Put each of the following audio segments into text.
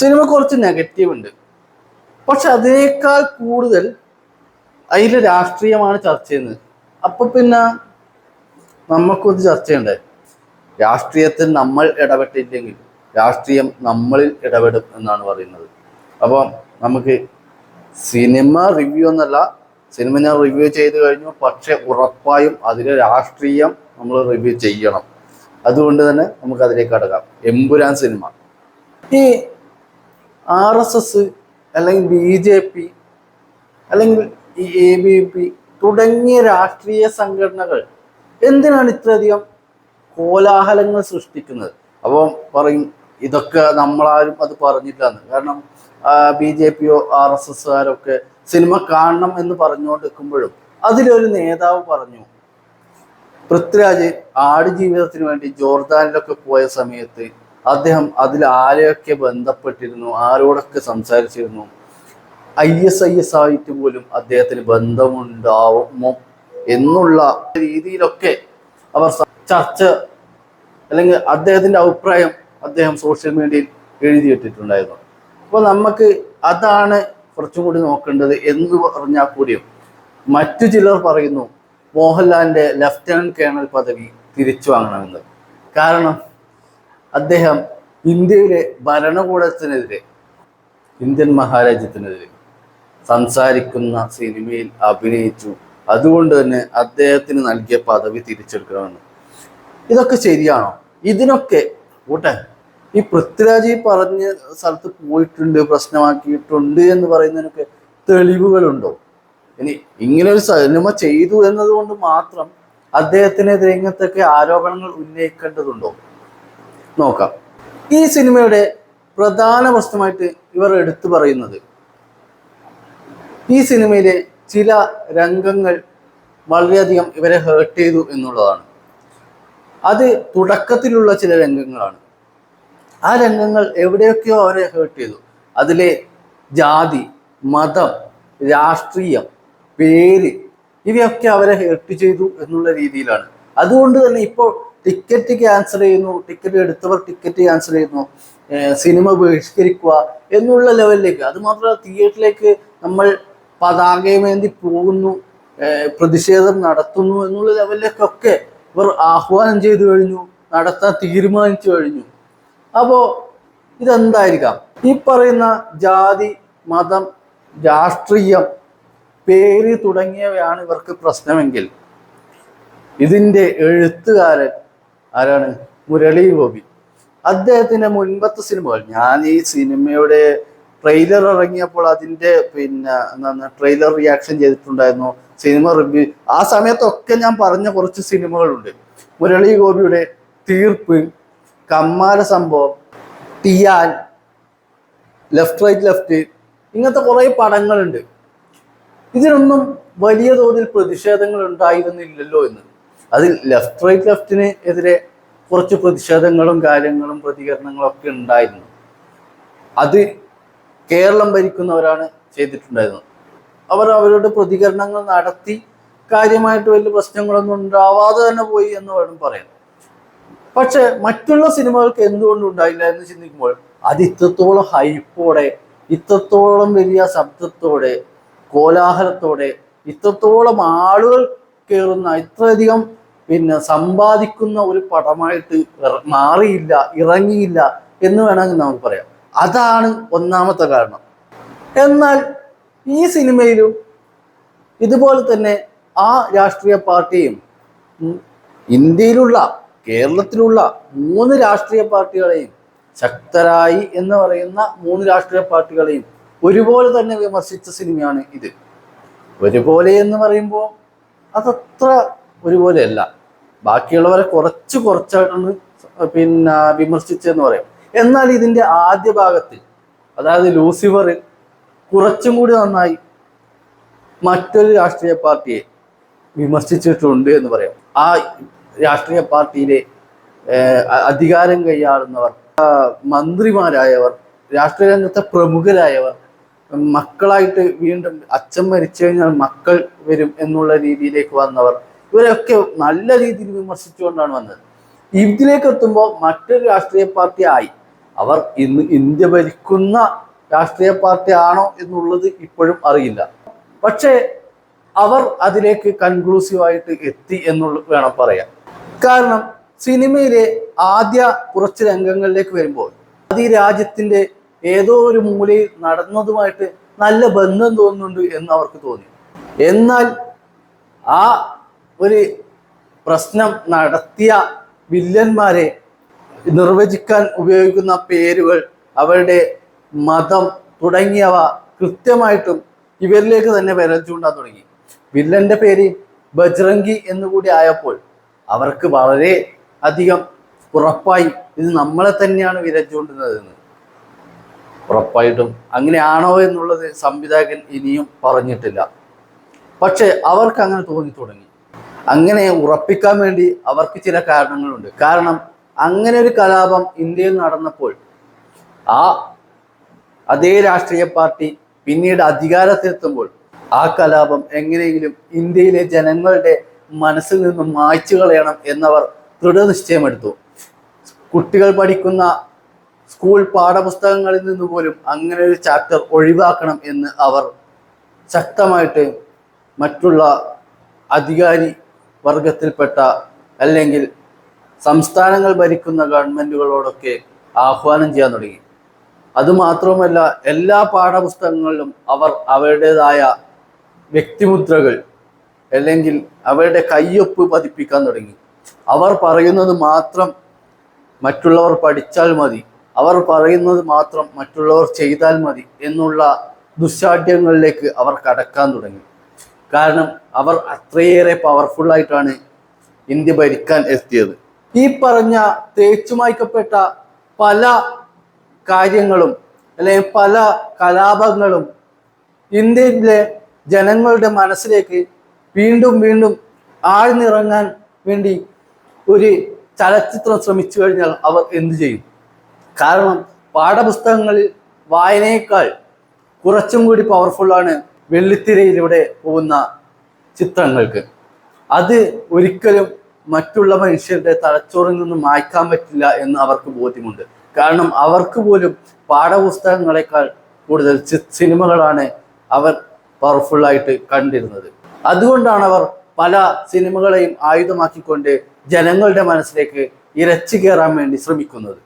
Cinema കുറച്ച് negative ഉണ്ട്. പക്ഷെ അതിനേക്കാൾ കൂടുതൽ അതിലെ രാഷ്ട്രീയമാണ് ചർച്ച ചെയ്യുന്നത്. അപ്പൊ പിന്നെ നമുക്കൊരു ചർച്ചയുണ്ട് രാഷ്ട്രീയത്തിൽ നമ്മൾ ഇടപെട്ടില്ലെങ്കിൽ രാഷ്ട്രീയം നമ്മളിൽ ഇടപെടും എന്നാണ് പറയുന്നത്. അപ്പോൾ നമുക്ക് സിനിമ റിവ്യൂ എന്നല്ല സിനിമ ഞാൻ റിവ്യൂ ചെയ്ത് കഴിഞ്ഞു പക്ഷെ ഉറപ്പായും അതിലെ രാഷ്ട്രീയം നമ്മൾ റിവ്യൂ ചെയ്യണം. അതുകൊണ്ട് തന്നെ നമുക്ക് അതിലേക്ക് കടക്കാം. എമ്പുരാൻ സിനിമ. ഈ ആർ എസ് എസ് അല്ലെങ്കിൽ ബി ജെ പി അല്ലെങ്കിൽ ഈ എ ബി പി തുടങ്ങിയ രാഷ്ട്രീയ സംഘടനകൾ എന്തിനാണ് ഇത്രയധികം കോലാഹലങ്ങൾ സൃഷ്ടിക്കുന്നത്? അപ്പോൾ പറയും ഇതൊക്കെ നമ്മളാരും അത് പറഞ്ഞില്ലാന്ന് കാരണം ബി ജെ പിയോ ആർ എസ് എസ്സുകാരൊക്കെ സിനിമ കാണണം എന്ന് പറഞ്ഞുകൊണ്ടിരിക്കുമ്പോഴും അതിലൊരു നേതാവ് പറഞ്ഞു പൃഥ്വിരാജ് ആടുജീവിതത്തിന് വേണ്ടി ജോർദാനിലൊക്കെ പോയ സമയത്ത് അദ്ദേഹം അതിൽ ആരെയൊക്കെ ബന്ധപ്പെട്ടിരുന്നു? ആരോടൊക്കെ സംസാരിച്ചിരുന്നു? ഐ എസ് ഐ എസ് ആയിട്ട് പോലും അദ്ദേഹത്തിന് ബന്ധമുണ്ടാവുമോ എന്നുള്ള രീതിയിലൊക്കെ അവർ ചർച്ച അല്ലെങ്കിൽ അദ്ദേഹത്തിന്റെ അഭിപ്രായം അദ്ദേഹം സോഷ്യൽ മീഡിയയിൽ എഴുതിയിട്ടിട്ടുണ്ടായിരുന്നു അപ്പോൾ നമുക്ക് അതാണ് കുറച്ചും കൂടി നോക്കേണ്ടത് എന്ന് പറഞ്ഞാൽ കൂടിയും മറ്റു ചിലർ പറയുന്നു മോഹൻലാലിന്റെ ലഫ്റ്റനന്റ് കേണൽ പദവി തിരിച്ചു വാങ്ങണമെന്ന്. കാരണം അദ്ദേഹം ഇന്ത്യയിലെ ഭരണകൂടത്തിനെതിരെ ഇന്ത്യൻ മഹാരാജ്യത്തിനെതിരെ സംസാരിക്കുന്ന സിനിമയിൽ അഭിനയിച്ചു. അതുകൊണ്ട് തന്നെ അദ്ദേഹത്തിന് നൽകിയ പദവി തിരിച്ചെടുക്കണമെന്ന്. ഇതൊക്കെ ശരിയാണോ? ഇതിനൊക്കെ കൂട്ടെ ഈ പൃഥ്വിരാജ് ഈ പറഞ്ഞ സ്ഥലത്ത് പോയിട്ടുണ്ട് പ്രശ്നമാക്കിയിട്ടുണ്ട് എന്ന് പറയുന്നതിനൊക്കെ തെളിവുകളുണ്ടോ? ഇനി ഇങ്ങനെ ഒരു സിനിമ ചെയ്തു എന്നതുകൊണ്ട് മാത്രം അദ്ദേഹത്തിനെതിരെ ഇങ്ങനത്തെ ആരോപണങ്ങൾ ഉന്നയിക്കേണ്ടതുണ്ടോ? നോക്കാം. ഈ സിനിമയുടെ പ്രധാന പ്രശ്നമായിട്ട് ഇവർ എടുത്തു പറയുന്നത് ഈ സിനിമയിലെ ചില രംഗങ്ങൾ വളരെയധികം ഇവരെ ഹേർട്ട് ചെയ്തു എന്നുള്ളതാണ്. അത് തുടക്കത്തിലുള്ള ചില രംഗങ്ങളാണ്. ആ രംഗങ്ങൾ എവിടെയൊക്കെയോ അവരെ ഹേർട്ട് ചെയ്തു. അതിലെ ജാതി മതം രാഷ്ട്രീയം പേര് ഇവയൊക്കെ അവരെ ഹേർട്ട് ചെയ്തു എന്നുള്ള രീതിയിലാണ്. അതുകൊണ്ട് തന്നെ ഇപ്പോൾ ടിക്കറ്റ് ക്യാൻസൽ ചെയ്യുന്നു ടിക്കറ്റ് എടുത്തവർ ടിക്കറ്റ് ക്യാൻസൽ ചെയ്യുന്നു സിനിമ ബഹിഷ്കരിക്കുക എന്നുള്ള ലെവലിലേക്ക്. അതുമാത്രമല്ല തിയേറ്ററിലേക്ക് നമ്മൾ പതാകയുമേന്തി പോകുന്നു പ്രതിഷേധം നടത്തുന്നു എന്നുള്ള ലെവലിലേക്കൊക്കെ ഇവർ ആഹ്വാനം ചെയ്തു കഴിഞ്ഞു നടത്താൻ തീരുമാനിച്ചു കഴിഞ്ഞു. അപ്പോൾ ഇതെന്തായിരിക്കാം? ഈ പറയുന്ന ജാതി മതം രാഷ്ട്രീയം പേര് തുടങ്ങിയവയാണ് ഇവർക്ക് പ്രശ്നമെങ്കിൽ ഇതിന്റെ എഴുത്തുകാരൻ ആരാണ്? മുരളി ഗോപി. അദ്ദേഹത്തിന്റെ മുൻപത്തെ സിനിമകൾ ഞാൻ ഈ സിനിമയുടെ ട്രെയിലർ ഇറങ്ങിയപ്പോൾ അതിന്റെ പിന്നെ എന്താണ് ട്രെയിലർ റിയാക്ഷൻ ചെയ്തിട്ടുണ്ടായിരുന്നു. സിനിമ റിവ്യൂ ആ സമയത്തൊക്കെ ഞാൻ പറഞ്ഞ കുറച്ച് സിനിമകളുണ്ട് മുരളി ഗോപിയുടെ തീർപ്പ് കമ്മാല സംഭവം ടിയാൻ ലെഫ്റ്റ് റൈറ്റ് ലെഫ്റ്റ് ഇങ്ങനത്തെ കുറേ പടങ്ങളുണ്ട്. ഇതിനൊന്നും വലിയ തോതിൽ പ്രതിഷേധങ്ങൾ ഉണ്ടായിരുന്നില്ലല്ലോ എന്ന്. അതിൽ ലെഫ്റ്റ് റൈറ്റ് ലെഫ്റ്റിന് എതിരെ കുറച്ച് പ്രതിഷേധങ്ങളും കാര്യങ്ങളും പ്രതികരണങ്ങളും ഒക്കെ ഉണ്ടായിരുന്നു. അത് കേരളം ഭരിക്കുന്നവരാണ് ചെയ്തിട്ടുണ്ടായിരുന്നത്. അവർ അവരുടെ പ്രതികരണങ്ങൾ നടത്തി കാര്യമായിട്ട് വലിയ പ്രശ്നങ്ങളൊന്നും ഉണ്ടാവാതെ തന്നെ പോയി എന്ന് വേണം പറയാം പക്ഷെ മറ്റുള്ള സിനിമകൾക്ക് എന്തുകൊണ്ട് ഉണ്ടായില്ല എന്ന് ചിന്തിക്കുമ്പോൾ അത് ഇത്രത്തോളം ഹൈപ്പോടെ ഇത്രത്തോളം വലിയ ശബ്ദത്തോടെ കോലാഹലത്തോടെ ഇത്രത്തോളം ആളുകൾ കയറുന്ന ഇത്രയധികം പിന്നെ സമ്പാദിക്കുന്ന ഒരു പടമായിട്ട് മാറിയില്ല ഇറങ്ങിയില്ല എന്ന് വേണമെങ്കിൽ നമുക്ക് പറയാം. അതാണ് ഒന്നാമത്തെ കാരണം. എന്നാൽ ഈ സിനിമയിലും ഇതുപോലെ തന്നെ ആ രാഷ്ട്രീയ പാർട്ടിയും ഇന്ത്യയിലുള്ള കേരളത്തിലുള്ള മൂന്ന് രാഷ്ട്രീയ പാർട്ടികളെയും ശക്തരായി എന്ന് പറയുന്ന മൂന്ന് രാഷ്ട്രീയ പാർട്ടികളെയും ഒരുപോലെ തന്നെ വിമർശിച്ച സിനിമയാണ് ഇത്. ഒരുപോലെ എന്ന് പറയുമ്പോൾ അതത്ര ഒരുപോലെയല്ല. ബാക്കിയുള്ളവരെ കുറച്ച് കുറച്ചാണ് പിന്നെ വിമർശിച്ചതെന്ന് പറയാം. എന്നാൽ ഇതിന്റെ ആദ്യ ഭാഗത്തിൽ അതായത് ലൂസിഫർ കുറച്ചും കൂടി നന്നായി മറ്റൊരു രാഷ്ട്രീയ പാർട്ടിയെ വിമർശിച്ചിട്ടുണ്ട് എന്ന് പറയാം. ആ രാഷ്ട്രീയ പാർട്ടിയിലെ അധികാരം കൈയാളുന്നവർ മന്ത്രിമാരായവർ രാഷ്ട്രീയ രംഗത്തെ പ്രമുഖരായവർ മക്കളായിട്ട് വീണ്ടും അച്ഛൻ മരിച്ചു കഴിഞ്ഞാൽ മക്കൾ വരും എന്നുള്ള രീതിയിലേക്ക് വന്നവർ ഇവരൊക്കെ നല്ല രീതിയിൽ വിമർശിച്ചുകൊണ്ടാണ് വന്നത്. ഇതിലേക്ക് എത്തുമ്പോൾ മറ്റൊരു രാഷ്ട്രീയ പാർട്ടി ആയി. അവർ ഇന്ന് ഇന്ത്യ ഭരിക്കുന്ന രാഷ്ട്രീയ പാർട്ടി ആണോ എന്നുള്ളത് ഇപ്പോഴും അറിയില്ല. പക്ഷേ അവർ അതിലേക്ക് കൺക്ലൂസീവായിട്ട് എത്തി എന്നുള്ള വേണം പറയാൻ. കാരണം സിനിമയിലെ ആദ്യ കുറച്ച് രംഗങ്ങളിലേക്ക് വരുമ്പോൾ അത് ഈ രാജ്യത്തിന്റെ ഏതോ ഒരു മൂലയിൽ നടന്നതുമായിട്ട് നല്ല ബന്ധം തോന്നുന്നുണ്ട് എന്ന് അവർക്ക് തോന്നി. എന്നാൽ ആ ഒരു പ്രശ്നം നടത്തിയ വില്ലന്മാരെ നിർവചിക്കാൻ ഉപയോഗിക്കുന്ന പേരുകൾ അവരുടെ മതം തുടങ്ങിയവ കൃത്യമായിട്ടും ഇവരിലേക്ക് തന്നെ വിരൽ ചൂണ്ടാൻ തുടങ്ങി. വില്ലന്റെ പേര് ബജ്രംഗി എന്നുകൂടി ആയപ്പോൾ അവർക്ക് വളരെ അധികം ഉറപ്പായി ഇത് നമ്മളെ തന്നെയാണ് വിരൽ ചൂണ്ടുന്നതെന്ന്. ഉറപ്പായിട്ടും അങ്ങനെയാണോ എന്നുള്ളത് സംവിധായകൻ ഇനിയും പറഞ്ഞിട്ടില്ല. പക്ഷെ അവർക്ക് അങ്ങനെ തോന്നി തുടങ്ങി. അങ്ങനെ ഉറപ്പിക്കാൻ വേണ്ടി അവർക്ക് ചില കാരണങ്ങളുണ്ട്. കാരണം അങ്ങനെ ഒരു കലാപം ഇന്ത്യയിൽ നടന്നപ്പോൾ ആ അതേ രാഷ്ട്രീയ പാർട്ടി പിന്നീട് അധികാരത്തിലെത്തുമ്പോൾ ആ കലാപം എങ്ങനെയെങ്കിലും ഇന്ത്യയിലെ ജനങ്ങളുടെ മനസ്സിൽ നിന്നും മായ്ച്ചു കളയണം എന്നവർ ദൃഢനിശ്ചയമെടുത്തു. കുട്ടികൾ പഠിക്കുന്ന സ്കൂൾ പാഠപുസ്തകങ്ങളിൽ നിന്ന് പോലും അങ്ങനെ ഒരു ചാപ്റ്റർ ഒഴിവാക്കണം എന്ന് അവർ ശക്തമായിട്ട് മറ്റുള്ള അധികാരി വർഗത്തിൽപ്പെട്ട അല്ലെങ്കിൽ സംസ്ഥാനങ്ങൾ ഭരിക്കുന്ന ഗവൺമെന്റുകളോടൊക്കെ ആഹ്വാനം ചെയ്യാൻ തുടങ്ങി. അതുമാത്രവുമല്ല എല്ലാ പാഠപുസ്തകങ്ങളിലും അവർ അവരുടേതായ വ്യക്തിമുദ്രകൾ അല്ലെങ്കിൽ അവരുടെ കയ്യൊപ്പ് പതിപ്പിക്കാൻ തുടങ്ങി. അവർ പറയുന്നത് മാത്രം മറ്റുള്ളവർ പഠിച്ചാൽ മതി. അവർ പറയുന്നത് മാത്രം മറ്റുള്ളവർ ചെയ്താൽ മതി എന്നുള്ള ദുശാഠ്യങ്ങളിലേക്ക് അവർ കടക്കാൻ തുടങ്ങി. കാരണം അവർ അത്രയേറെ പവർഫുൾ ആയിട്ടാണ് ഇന്ത്യ ഭരിക്കാൻ എത്തിയത്. ഈ പറഞ്ഞ തേച്ചുമായ്ക്കപ്പെട്ട പല കാര്യങ്ങളും അല്ലെങ്കിൽ പല കലാപങ്ങളും ഇന്ത്യയിലെ ജനങ്ങളുടെ മനസ്സിലേക്ക് വീണ്ടും വീണ്ടും ആഴ്ന്നിറങ്ങാൻ വേണ്ടി ഒരു ചലച്ചിത്രം ശ്രമിച്ചു കഴിഞ്ഞാൽ അവർ എന്തു ചെയ്യും? കാരണം പാഠപുസ്തകങ്ങളിൽ വായനയേക്കാൾ കുറച്ചും കൂടി പവർഫുള്ളാണ് വെള്ളിത്തിരയിലൂടെ പോകുന്ന ചിത്രങ്ങൾക്ക്. അത് ഒരിക്കലും മറ്റുള്ള മനുഷ്യരുടെ തലച്ചോറിൽ നിന്ന് മായ്ക്കാൻ പറ്റില്ല എന്ന് അവർക്ക് ബോധ്യമുണ്ട്. കാരണം അവർക്ക് പോലും പാഠപുസ്തകങ്ങളെക്കാൾ കൂടുതൽ സിനിമകളാണ് അവർ പവർഫുള്ളായിട്ട് കണ്ടിരുന്നത്. അതുകൊണ്ടാണ് അവർ പല സിനിമകളെയും ആയുധമാക്കിക്കൊണ്ട് ജനങ്ങളുടെ മനസ്സിലേക്ക് ഇരച്ചു കയറാൻ വേണ്ടി ശ്രമിക്കുന്നത്.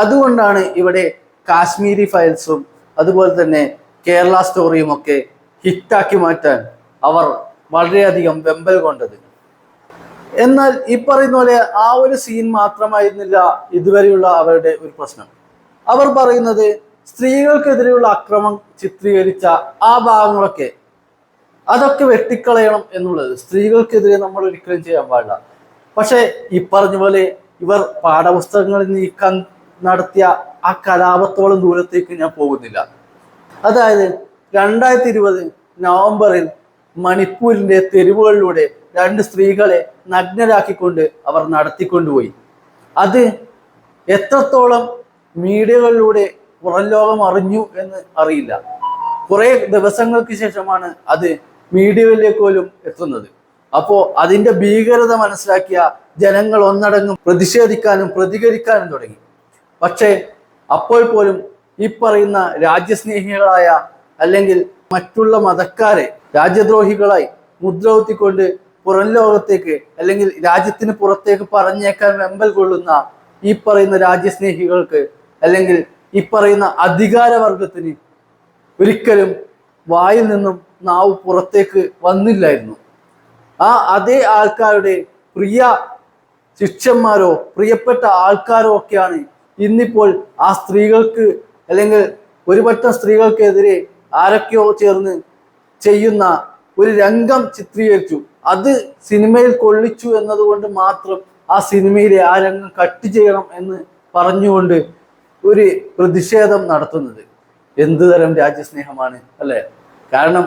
അതുകൊണ്ടാണ് ഇവിടെ കാശ്മീരി ഫയൽസും അതുപോലെ തന്നെ കേരള സ്റ്റോറിയും ഒക്കെ ഹിറ്റാക്കി മാറ്റാൻ അവർ വളരെയധികം വെമ്പൽ കൊണ്ടത്. എന്നാൽ ഈ പറയുന്ന പോലെ ആ ഒരു സീൻ മാത്രമായിരുന്നില്ല ഇതുവരെയുള്ള അവരുടെ ഒരു പ്രശ്നം. അവർ പറയുന്നത് സ്ത്രീകൾക്കെതിരെയുള്ള അക്രമം ചിത്രീകരിച്ച ആ ഭാഗങ്ങളൊക്കെ അതൊക്കെ വെട്ടിക്കളയണം എന്നുള്ളത് സ്ത്രീകൾക്കെതിരെ നമ്മൾ ഒരിക്കലും ചെയ്യാൻ പാടില്ല. പക്ഷെ ഈ പറഞ്ഞ പോലെ ഇവർ പാഠപുസ്തകങ്ങളിൽ നീക്കാൻ നടത്തിയ ആ കലാപത്തോളം ദൂരത്തേക്ക് ഞാൻ പോകുന്നില്ല. അതായത് രണ്ടായിരത്തി ഇരുപത് നവംബറിൽ മണിപ്പൂരിന്റെ തെരുവുകളിലൂടെ രണ്ട് സ്ത്രീകളെ നഗ്നരാക്കിക്കൊണ്ട് അവർ നടത്തിക്കൊണ്ടുപോയി. അത് എത്രത്തോളം മീഡിയകളിലൂടെ പുറം ലോകം അറിഞ്ഞു എന്ന് അറിയില്ല. കുറെ ദിവസങ്ങൾക്ക് ശേഷമാണ് അത് മീഡിയയിലേക്ക് പോലും എത്തുന്നത്. അപ്പോ അതിന്റെ ഭീകരത മനസ്സിലാക്കിയ ജനങ്ങൾ ഒന്നടങ്കം പ്രതിഷേധിക്കാനും പ്രതികരിക്കാനും തുടങ്ങി. പക്ഷേ അപ്പോൾ പോലും ഈ പറയുന്ന രാജ്യസ്നേഹികളായ അല്ലെങ്കിൽ മറ്റുള്ള മതക്കാരെ രാജ്യദ്രോഹികളായി മുദ്രകുത്തിക്കൊണ്ട് പുറം ലോകത്തേക്ക് അല്ലെങ്കിൽ രാജ്യത്തിന് പുറത്തേക്ക് പറഞ്ഞേക്കാൻ വെമ്പൽ കൊള്ളുന്ന ഈ പറയുന്ന രാജ്യസ്നേഹികൾക്ക് അല്ലെങ്കിൽ ഈ പറയുന്ന അധികാരവർഗത്തിന് ഒരിക്കലും വായിൽ നിന്നും നാവ് പുറത്തേക്ക് വന്നില്ലായിരുന്നു. ആ അതേ ആൾക്കാരുടെ പ്രിയ ശിഷ്യന്മാരോ പ്രിയപ്പെട്ട ആൾക്കാരോ ഒക്കെയാണ് ഇന്നിപ്പോൾ ആ സ്ത്രീകൾക്ക് അല്ലെങ്കിൽ ഒരു പറ്റം സ്ത്രീകൾക്കെതിരെ ആരൊക്കെയോ ചേർന്ന് ചെയ്യുന്ന ഒരു രംഗം ചിത്രീകരിച്ചു. അത് സിനിമയിൽ കൊള്ളിച്ചു എന്നതുകൊണ്ട് മാത്രം ആ സിനിമയിലെ ആ രംഗം കട്ട് ചെയ്യണം എന്ന് പറഞ്ഞുകൊണ്ട് ഒരു പ്രതിഷേധം നടത്തുന്നത്. എന്ത് തരം രാജ്യസ്നേഹമാണ് അല്ലെ? കാരണം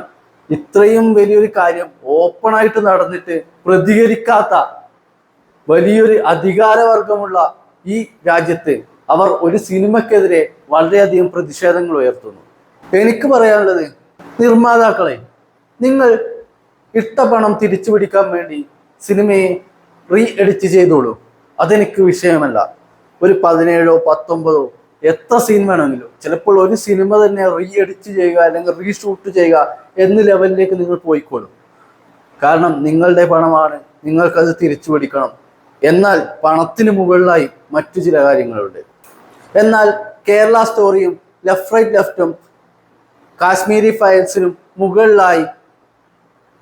ഇത്രയും വലിയൊരു കാര്യം ഓപ്പണായിട്ട് നടന്നിട്ട് പ്രതികരിക്കാത്ത വലിയൊരു അധികാരവർഗമുള്ള ഈ രാജ്യത്ത് അവർ ഒരു സിനിമക്കെതിരെ വളരെയധികം പ്രതിഷേധങ്ങൾ ഉയർത്തുന്നു. എനിക്ക് പറയാനുള്ളത് നിർമ്മാതാക്കളെ നിങ്ങൾ ഇട്ട പണം തിരിച്ചു പിടിക്കാൻ വേണ്ടി സിനിമയെ റീ എഡിറ്റ് ചെയ്തോളൂ. അതെനിക്ക് വിഷയമല്ല. ഒരു പതിനേഴോ പത്തൊമ്പതോ എത്ര സീൻ വേണമെങ്കിലും. ചിലപ്പോൾ ഒരു സിനിമ തന്നെ റീ എഡിറ്റ് ചെയ്യുക അല്ലെങ്കിൽ റീഷൂട്ട് ചെയ്യുക എന്ന ലെവലിലേക്ക് നിങ്ങൾ പോയിക്കോളും. കാരണം നിങ്ങളുടെ പണമാണ് നിങ്ങൾക്കത് തിരിച്ചു പിടിക്കണം എന്നാൽ പണത്തിന് മുകളിലായി മറ്റു ചില കാര്യങ്ങളുണ്ട്. എന്നാൽ കേരള സ്റ്റോറിയും ലെഫ്റ്റ് റൈറ്റ് ലെഫ്റ്റും കാശ്മീരി ഫയൽസിനും മുകളിലായി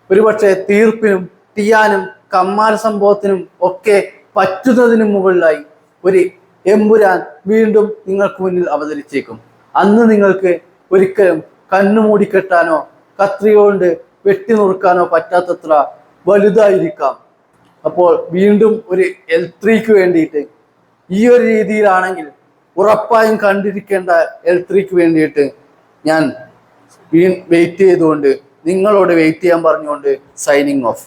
ഒരുപക്ഷെ തീർപ്പിനും ടിയാനും കമ്മാര സംഭവത്തിനും ഒക്കെ പറ്റുന്നതിന് മുകളിലായി ഒരു എമ്പുരാൻ വീണ്ടും നിങ്ങൾക്ക് മുന്നിൽ അവതരിച്ചേക്കും. അന്ന് നിങ്ങൾക്ക് ഒരിക്കലും കണ്ണു മൂടിക്കെട്ടാനോ കത്രിക കൊണ്ട് വെട്ടി നുറുക്കാനോ പറ്റാത്തത്ര വലുതായിരിക്കാം. അപ്പോൾ വീണ്ടും ഒരു എൽ ത്രീക്ക് വേണ്ടിയിട്ട് ഈ ഒരു രീതിയിലാണെങ്കിൽ ഉറപ്പായും കണ്ടിരിക്കേണ്ട എൽ ത്രീക്ക് വേണ്ടിയിട്ട് ഞാൻ വെയിറ്റ് ചെയ്തുകൊണ്ട് നിങ്ങളോട് വെയിറ്റ് ചെയ്യാൻ പറഞ്ഞുകൊണ്ട് സൈനിങ് ഓഫ്